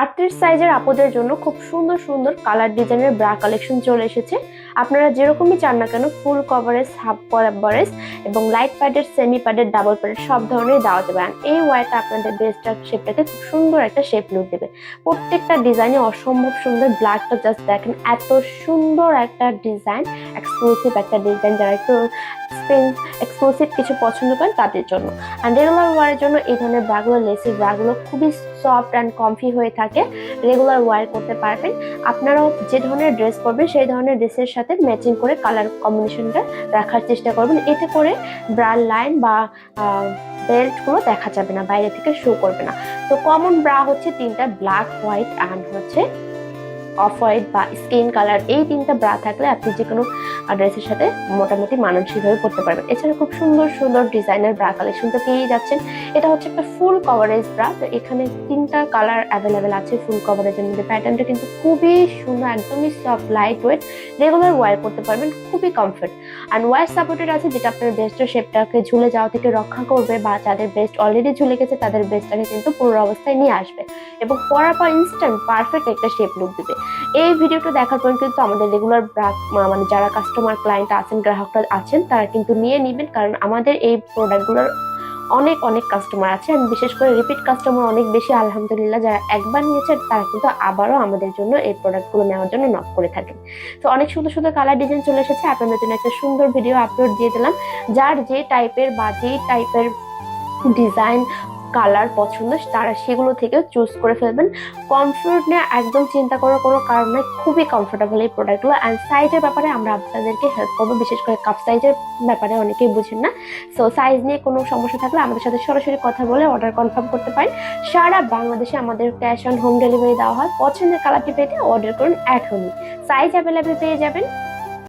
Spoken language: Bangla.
আটত্রিশ সাইজের আপুদের জন্য খুব সুন্দর সুন্দর কালার ডিজাইনের ব্রা কালেকশন চলে এসেছে। আপনারা যেরকমই চান না কেন ফুল কভারেজ হাফ কভারেজ এবং লাইট প্যাডের সেমি প্যাডের ডাবল প্যাডের সব ধরনের দেওয়া যাবে। আর এই ওয়াইটা আপনাদের বেস্টার শেপটাকে খুব সুন্দর একটা শেপ লুক দেবে। প্রত্যেকটা ডিজাইনে অসম্ভব সুন্দর ব্ল্যাকটা জাস্ট দেখেন, এত সুন্দর একটা ডিজাইন এক্সক্লুসিভ একটা ডিজাইন যারা একটু এক্সক্লুসিভ কিছু পছন্দ করেন তাদের জন্য। আর রেগুলার ওয়ারের জন্য এই ধরনের ব্রাগুলো লেসের ব্রাগুলো খুবই সফট অ্যান্ড কমফি হয়ে থাকে। রেগুলার ওয়ার করতে পারবেন। আপনারাও যে ধরনের ড্রেস পরবেন, সেই ধরনের ড্রেসের সাথে ম্যাচিং করে কালার কম্বিনেশনটা রাখার চেষ্টা করবেন। এতে করে ব্রার লাইন বা বেল্টগুলো দেখা যাবে না, বাইরে থেকে শো করবে না। তো কমন ব্রা হচ্ছে তিনটা ব্ল্যাক হোয়াইট অ্যান্ড হচ্ছে অফ হোয়াইট বা স্কিন কালার, এই তিনটা ব্রা থাকলে আপনি যে কোনো ড্রেসের সাথে মোটামুটি মানানসইভাবে পরতে পারবেন। এছাড়া খুব সুন্দর সুন্দর ডিজাইনের ব্রা কালেকশন তো পেয়েই যাচ্ছেন। এটা হচ্ছে একটা ফুল কভারেজ ব্রা তো এখানে তিনটা কালার অ্যাভেলেবেল আছে ফুল কভারেজের মধ্যে। প্যাটার্নটা কিন্তু খুবই সুন্দর, একদমই soft light weight regular wear করতে পারবেন, খুবই কমফর্ট অ্যান্ড ওয়ার সাপোর্টেড আছে যেটা আপনার বেস্টের শেপটাকে ঝুলে যাওয়া থেকে রক্ষা করবে বা যাদের বেস্ট অলরেডি ঝুলে গেছে, তাদের বেস্টটাকে কিন্তু পুরো অবস্থায় নিয়ে আসবে। এবং পরার পর ইনস্ট্যান্ট পারফেক্ট একটা শেপ লুক দিবে। এই ভিডিওটা দেখার পর কিন্তু আমাদের রেগুলার মানে যারা কাস্টমার ক্লায়েন্ট আছেন, গ্রাহকরা আছেন, তারা কিন্তু নিয়ে নেবেন, কারণ আমাদের এই প্রোডাক্টগুলোর অনেক অনেক কাস্টমার আছে। and বিশেষ করে রিপিট কাস্টমার অনেক বেশি, আলহামদুলিল্লাহ, যারা একবার নিয়েছে তারা কিন্তু আবারও আমাদের জন্য এই প্রোডাক্টগুলো নেওয়ার জন্য নক করে থাকেন। তো অনেক সুন্দর সুন্দর কালার ডিজাইন চলে এসেছে। আপনাদের জন্য একটা সুন্দর ভিডিও আপলোড দিয়ে দিলাম। যার যে টাইপের বা যেই টাইপের ডিজাইন কালার পছন্দ, তারা সেগুলো থেকে চুজ করে ফেলবেন। কমফোর্ট নিয়ে একদম চিন্তা করার কোনো কারণ নেই, খুবই কমফোর্টেবল এই প্রোডাক্টগুলো অ্যান্ড সাইজের ব্যাপারে আমরা আপনাদেরকে হেল্প করব, বিশেষ করে কাপ সাইজের ব্যাপারে অনেকেই বুঝেন না। সো সাইজ নিয়ে কোনো সমস্যা থাকলে আমাদের সাথে সরাসরি কথা বলে অর্ডার কনফার্ম করতে পারেন। সারা বাংলাদেশে আমাদের ক্যাশ অন হোম ডেলিভারি দেওয়া হয়। পছন্দের কালারটি পেতে অর্ডার করুন এখনই সাইজ অ্যাভেলেবেল পেয়ে যাবেন।